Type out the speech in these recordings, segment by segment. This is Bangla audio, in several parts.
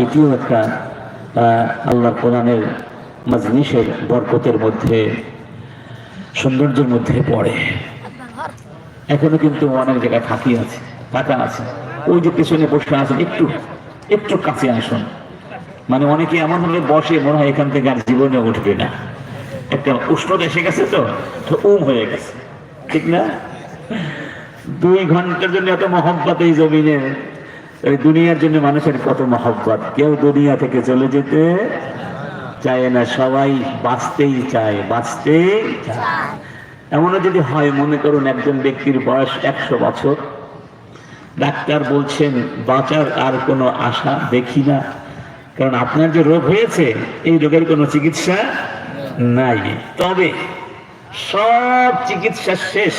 এটিও একটা আল্লাহ কোরআনের মাজলিসের বরকতের মধ্যে, সৌন্দর্যের মধ্যে পড়ে। এখনও কিন্তু অনেক জায়গায় ফাঁকি আছে, ফাঁকা আছে। ওই যে পেছনে বসে আছেন, একটু একটু কাছে আসুন। মানে অনেকে এমন হলে বসে, মনে হয় এখান থেকে আর জীবনে উঠবে না। একটা উষ্ণতা এসে গেছে তো তো উম হয়ে গেছে। ঠিক না? দুই ঘণ্টার জন্য এত মহব্বত এই জমিনে। এই দুনিয়ার জন্য মানুষের কত মহব্বত। কেউ দুনিয়া থেকে চলে যেতে চায় না, সবাই বাঁচতেই চায় বাঁচতেই চায়। এমনও যদি হয়, মনে করুন একজন ব্যক্তির বয়স একশো বছর। ডাক্তার বলছেন, বাঁচার আর কোনো আশা দেখি না। কারণ আপনার যে রোগ হয়েছে, এই রোগের কোনো চিকিৎসা নাই। তবে সব চিকিৎসা শেষ।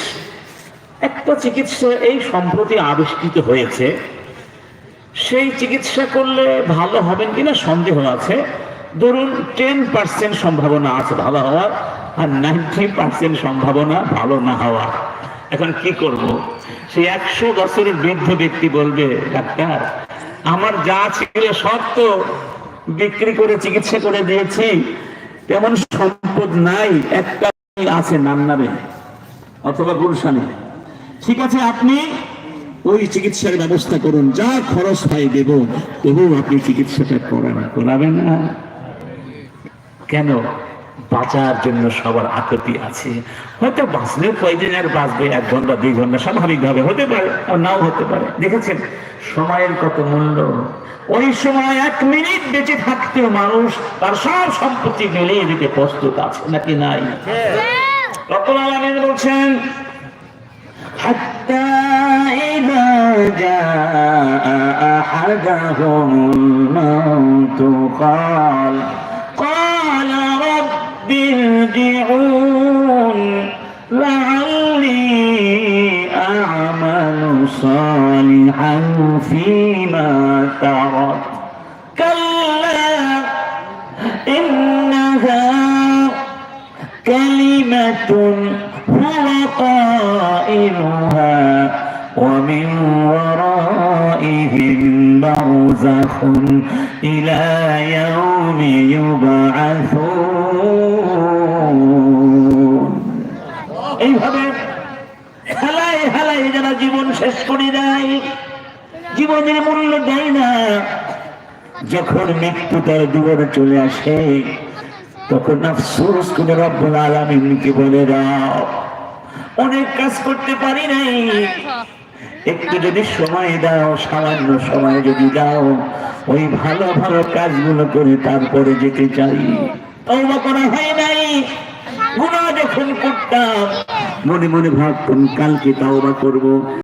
একটা চিকিৎসা এই সম্প্রতি আবিষ্কৃত হয়েছে। সেই চিকিৎসা করলে ভালো হবেন কিনা সন্দেহ আছে। ধরুন টেন পার্সেন্ট সম্ভাবনা আছে ভালো হওয়ার আর নাইনটি পার্সেন্ট সম্ভাবনা ভালো না হওয়ার। এখন কি করব? সেই একশো বছরের বৃদ্ধ ব্যক্তি বলবে, ডাক্তার, আমার যা ছিল সব তো বিক্রি করে, চিকিৎসা করে দিয়েছি। তেমন সম্পদ নাই, একটা আছে নান্নাবে, অথবা গুলশানে। ঠিক আছে, আপনি ওই চিকিৎসার ব্যবস্থা করুন যা খরচ হয় দেব তবু আপনি চিকিৎসাটা করান করাবেন না। কেন? বাঁচার জন্য সবার আকুতি আছে। হয়তো বাঁচলেও কয়দিন আর বাঁচবে এক ঘণ্টা দুই ঘণ্টা স্বাভাবিকভাবে হতে পারে আর নাও হতে পারে। দেখেছেন? সময়ের কত মূল্য। ওই সময় এক মিনিট বেঁচে থাকতেও মানুষ তার সব সম্পত্তি মিলিয়ে দিতে প্রস্তুত আছে নাকি নাই? রব্বুল আলামিন বলছেন حتى إذا جاء أحدهم الموت قال قال رب ارجعون لعلي أعمل صالحا فيما ترك. كلا إنها كلمة هو قائلها ومن ورائهم برزخ إلى يوم يبعثون এইভাবে হেলায় হেলায় যারা জীবন শেষ করে দেয় জীবনের মূল্য দেয় না যখন মৃত্যু তার জীবনে চলে আসে তখন আফসোস করে রব্বুল আলামিনকে বলে, দাও, অনেক কাজ করতে পারি নাই। একটু যদি সময় দাও, সামান্য সময় যদি দাও, ওই ভালো ভালো কাজগুলো করে তারপরে যেতে চাই। তওবা করা হয় নাই। গুনাহ যখন করতাম, মনে মনে ভাবতাম, কালকে তাওবা করব।